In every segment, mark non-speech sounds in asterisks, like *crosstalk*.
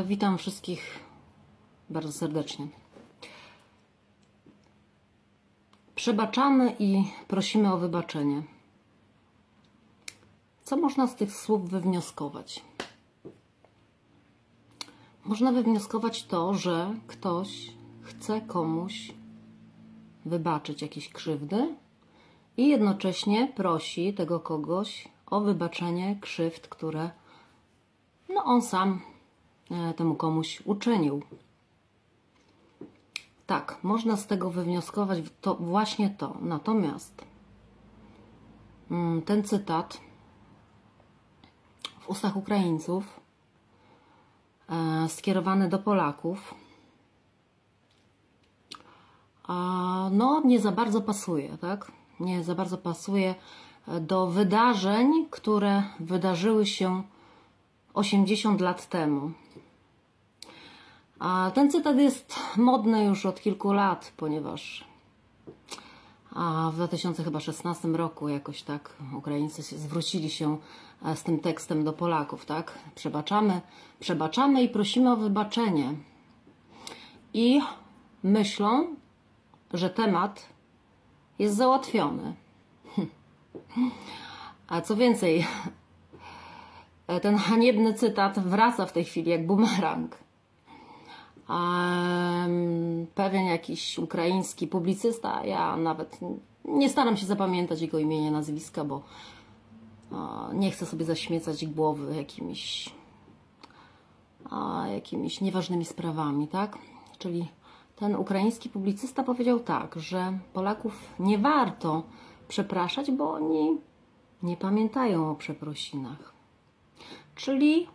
Witam wszystkich bardzo serdecznie. Przebaczamy i prosimy o wybaczenie. Co można z tych słów wywnioskować? Można wywnioskować to, że ktoś chce komuś wybaczyć jakieś krzywdy i jednocześnie prosi tego kogoś o wybaczenie krzywd, które no on sam temu komuś uczynił. Tak, można z tego wywnioskować to właśnie to. Natomiast mm, ten cytat w ustach Ukraińców e, skierowany do Polaków no nie za bardzo pasuje, tak? Nie za bardzo pasuje e, do wydarzeń, które wydarzyły się 80 lat temu. A ten cytat jest modny już od kilku lat, ponieważ a w 2016 roku jakoś tak Ukraińcy się- zwrócili się e, z tym tekstem do Polaków, tak? Przebaczamy, przebaczamy i prosimy o wybaczenie. I myślą, że temat jest załatwiony. A co więcej, e, ten haniebny cytat wraca w tej chwili jak bumerang. Pewien jakiś ukraiński publicysta, ja nawet nie staram się zapamiętać jego imienia, nazwiska, bo nie chcę sobie zaśmiecać głowy jakimiś, jakimiś nieważnymi sprawami, tak? Czyli ten ukraiński publicysta powiedział tak, że Polaków nie warto przepraszać, bo oni nie pamiętają o przeprosinach. Czyli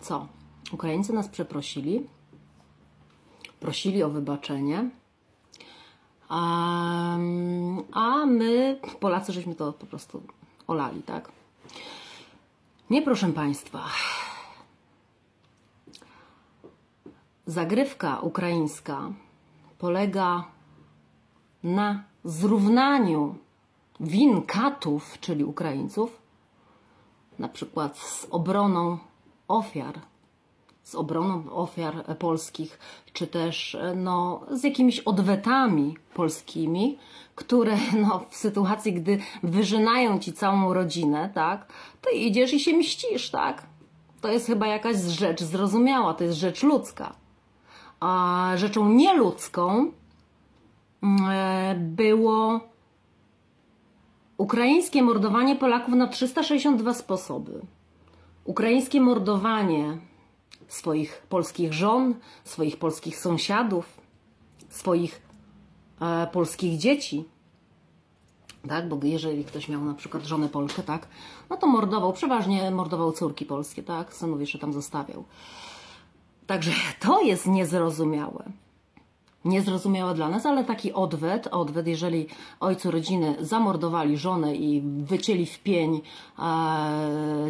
co? Ukraińcy nas przeprosili, prosili o wybaczenie, a, a my, Polacy, żeśmy to po prostu olali, tak? Nie, proszę Państwa. Zagrywka ukraińska polega na zrównaniu win katów, czyli Ukraińców, na przykład z obroną ofiar, z obroną ofiar polskich, czy też e, no, z jakimiś odwetami polskimi, które *laughs* no, w sytuacji, gdy wyżynają ci całą rodzinę, tak, to idziesz i się mścisz, tak? To jest chyba jakaś rzecz zrozumiała, to jest rzecz ludzka. A rzeczą nieludzką mm, e, było ukraińskie mordowanie Polaków na 362 sposoby. Ukraińskie mordowanie swoich polskich żon, swoich polskich sąsiadów, swoich e, polskich dzieci. Tak, bo jeżeli ktoś miał na przykład żonę Polkę, tak, no to mordował, przeważnie mordował córki polskie, tak, synów jeszcze tam zostawiał. Także to jest niezrozumiałe. Niezrozumiałe dla nas, ale taki odwet, odwet, jeżeli ojcu rodziny zamordowali żonę i wycięli w pień e,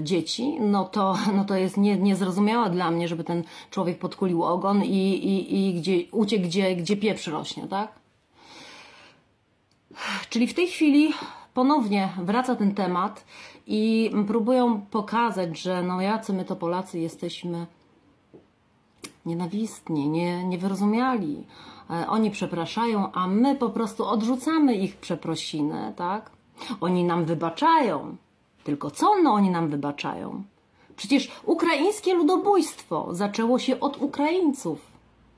dzieci, no to, no to jest nie, niezrozumiałe dla mnie, żeby ten człowiek podkulił ogon i, i, i gdzie, uciekł, gdzie, gdzie pieprz rośnie, tak? Czyli w tej chwili ponownie wraca ten temat i próbują pokazać, że no jacy my to Polacy jesteśmy nienawistni, nie, niewyrozumiali. E, Oni przepraszają, a my po prostu odrzucamy ich przeprosiny, tak? Oni nam wybaczają. Tylko co no oni nam wybaczają? Przecież ukraińskie ludobójstwo zaczęło się od Ukraińców.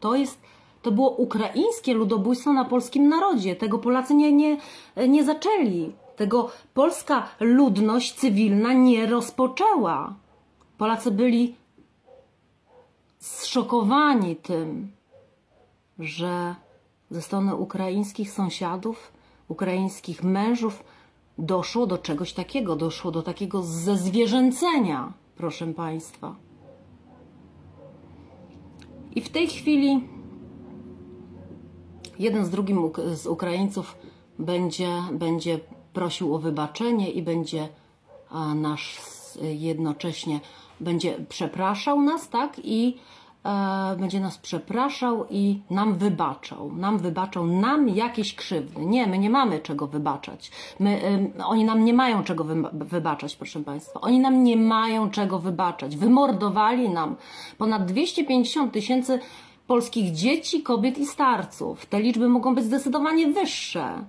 To jest, to było ukraińskie ludobójstwo na polskim narodzie. Tego Polacy nie, nie, nie zaczęli. Tego polska ludność cywilna nie rozpoczęła. Polacy byli zszokowani tym, że ze strony ukraińskich sąsiadów, ukraińskich mężów doszło do czegoś takiego, doszło do takiego zezwierzęcenia, proszę Państwa. I w tej chwili jeden z drugim z Ukraińców będzie, będzie prosił o wybaczenie i będzie nasz jednocześnie będzie przepraszał nas, tak? I będzie nas przepraszał i nam wybaczał. Nam wybaczał, nam jakieś krzywdy. Nie, my nie mamy czego wybaczać. My, oni nam nie mają czego wy, wybaczać, proszę Państwa. Oni nam nie mają czego wybaczać. Wymordowali nam ponad 250 tysięcy polskich dzieci, kobiet i starców. Te liczby mogą być zdecydowanie wyższe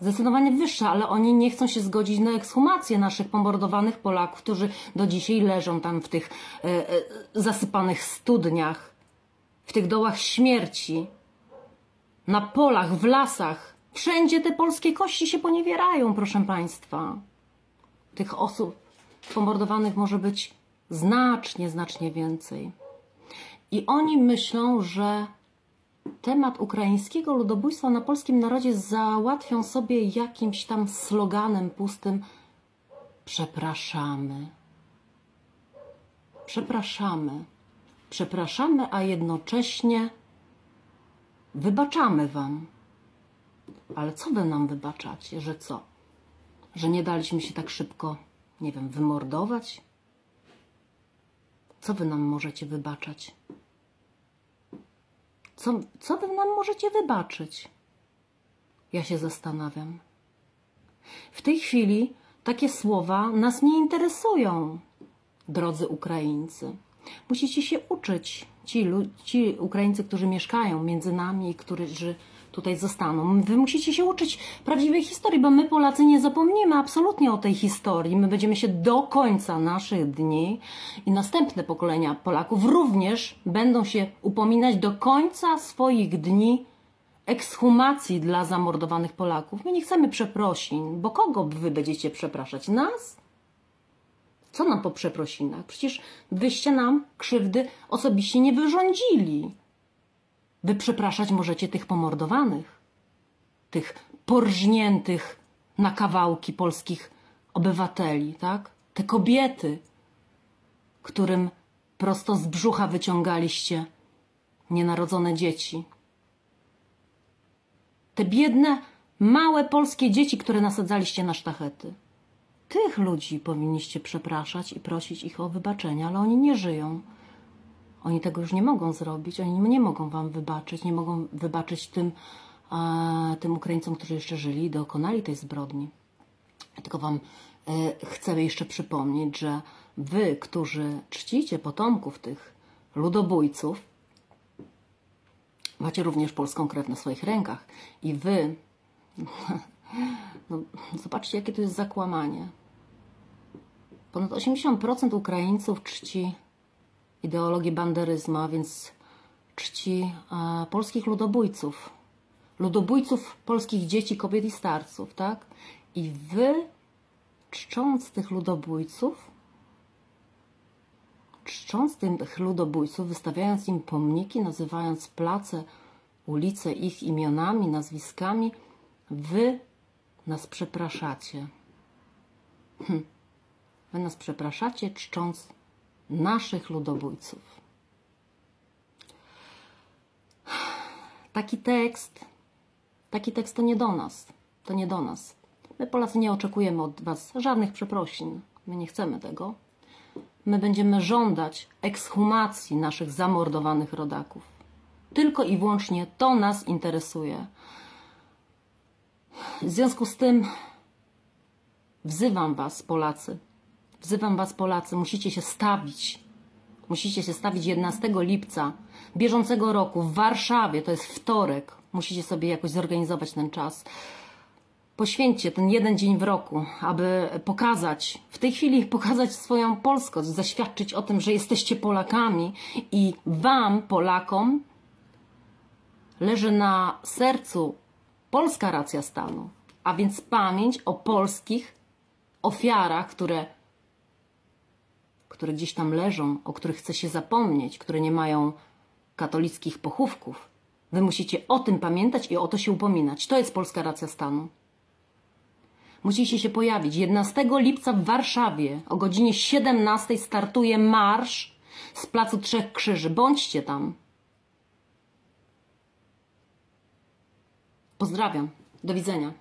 zdecydowanie wyższe, ale oni nie chcą się zgodzić na ekshumację naszych pomordowanych Polaków, którzy do dzisiaj leżą tam w tych e, e, zasypanych studniach, w tych dołach śmierci, na polach, w lasach. Wszędzie te polskie kości się poniewierają, proszę Państwa. Tych osób pomordowanych może być znacznie, znacznie więcej. I oni myślą, że temat ukraińskiego ludobójstwa na polskim narodzie załatwią sobie jakimś tam sloganem pustym przepraszamy. Przepraszamy. Przepraszamy, a jednocześnie wybaczamy wam. Ale co wy nam wybaczacie? Że co? Że nie daliśmy się tak szybko, nie wiem, wymordować? Co wy nam możecie wybaczać? Co, co wy nam możecie wybaczyć? Ja się zastanawiam. W tej chwili takie słowa nas nie interesują, drodzy Ukraińcy. Musicie się uczyć, ci, ci Ukraińcy, którzy mieszkają między nami którzy tutaj zostaną. Wy musicie się uczyć prawdziwej historii, bo my Polacy nie zapomnimy absolutnie o tej historii. My będziemy się do końca naszych dni i następne pokolenia Polaków również będą się upominać do końca swoich dni ekshumacji dla zamordowanych Polaków. My nie chcemy przeprosin, bo kogo wy będziecie przepraszać? Nas? Co nam po przeprosinach? Przecież wyście nam krzywdy osobiście nie wyrządzili. Wy przepraszać możecie tych pomordowanych, tych porżniętych na kawałki polskich obywateli, tak? Te kobiety, którym prosto z brzucha wyciągaliście nienarodzone dzieci. Te biedne, małe polskie dzieci, które nasadzaliście na sztachety. Tych ludzi powinniście przepraszać i prosić ich o wybaczenie, ale oni nie żyją. Oni tego już nie mogą zrobić, oni nie mogą wam wybaczyć, nie mogą wybaczyć tym, e, tym Ukraińcom, którzy jeszcze żyli i dokonali tej zbrodni. Tylko wam e, chcę jeszcze przypomnieć, że wy, którzy czcicie potomków tych ludobójców, macie również polską krew na swoich rękach. I wy, *laughs* no, zobaczcie, jakie to jest zakłamanie. Ponad 80% Ukraińców czci ideologię banderyzmu, a więc czci e, polskich ludobójców. Ludobójców polskich dzieci, kobiet i starców, tak? I wy, czcząc tych ludobójców, czcząc tych ludobójców, wystawiając im pomniki, nazywając place, ulice ich imionami, nazwiskami, wy nas przepraszacie. Hm. Wy nas przepraszacie, czcząc naszych ludobójców. Taki tekst, taki tekst to nie do nas. To nie do nas. My Polacy nie oczekujemy od Was żadnych przeprosin. My nie chcemy tego. My będziemy żądać ekshumacji naszych zamordowanych rodaków. Tylko i wyłącznie to nas interesuje. W związku z tym wzywam Was, Polacy, Wzywam Was, Polacy, musicie się stawić. Musicie się stawić 11 lipca bieżącego roku w Warszawie, to jest wtorek. Musicie sobie jakoś zorganizować ten czas. Poświęćcie ten jeden dzień w roku, aby pokazać, w tej chwili pokazać swoją polskość, zaświadczyć o tym, że jesteście Polakami i Wam, Polakom, leży na sercu polska racja stanu, a więc pamięć o polskich ofiarach, które które gdzieś tam leżą, o których chce się zapomnieć, które nie mają katolickich pochówków. Wy musicie o tym pamiętać i o to się upominać. To jest polska racja stanu. Musicie się pojawić. 11 lipca w Warszawie o godzinie 17 startuje marsz z Placu Trzech Krzyży. Bądźcie tam. Pozdrawiam. Do widzenia.